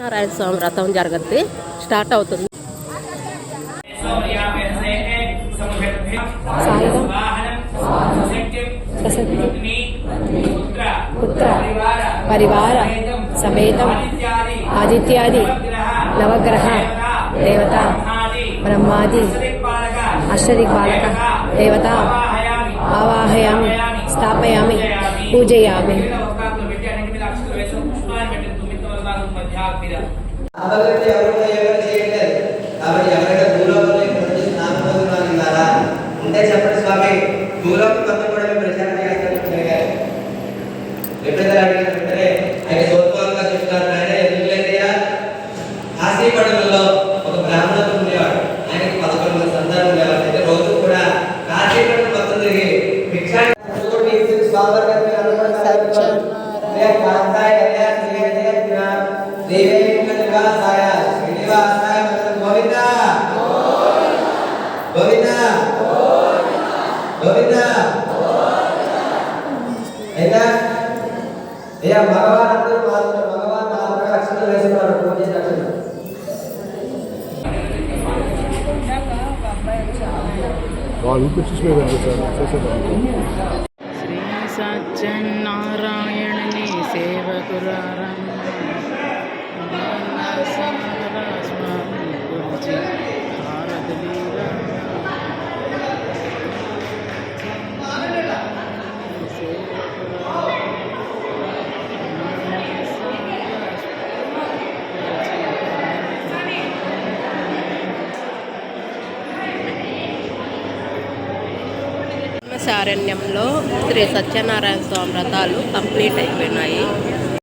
నారాయణ స్వామి వ్రతం జరగద్ది. స్టార్ట్ అవుతుంది. పుత్ర. పరివార. సమేతం. ఆదిత్యాది. నవగ్రహ. దేవత. బ్రహ్మాది. అష్టదిక్పాలక దేవత. ఆవాహయామి. స్థాపయామి. పూజయామి. అభివృద్ధి ఎవరు ఎవరు కాబట్టి ఎవరైనా భూలోకంలో ఇక్కడ నామపదులు ఉంటే చెప్పండి స్వామి భూలోకం మొత్తం కూడా మేము ప్రచారం శ్రీనివాసాయ శ్రీనివాసాయ గోవింద గోవింద గోవింద అయినా అయ్యా భగవాన్ అందరూ మాత్రం భగవాన్ మాత్రం అక్షరం వేసుకున్నారు పూజ అక్షరం వాళ్ళు చూపించేసి చేసేదాన్ని శ్రీ సత్యనారాయణని సేవకురారమ్మ అరణ్యంలో శ్రీ సత్యనారాయణ స్వామి వ్రతాలు కంప్లీట్ అయిపోయినాయి.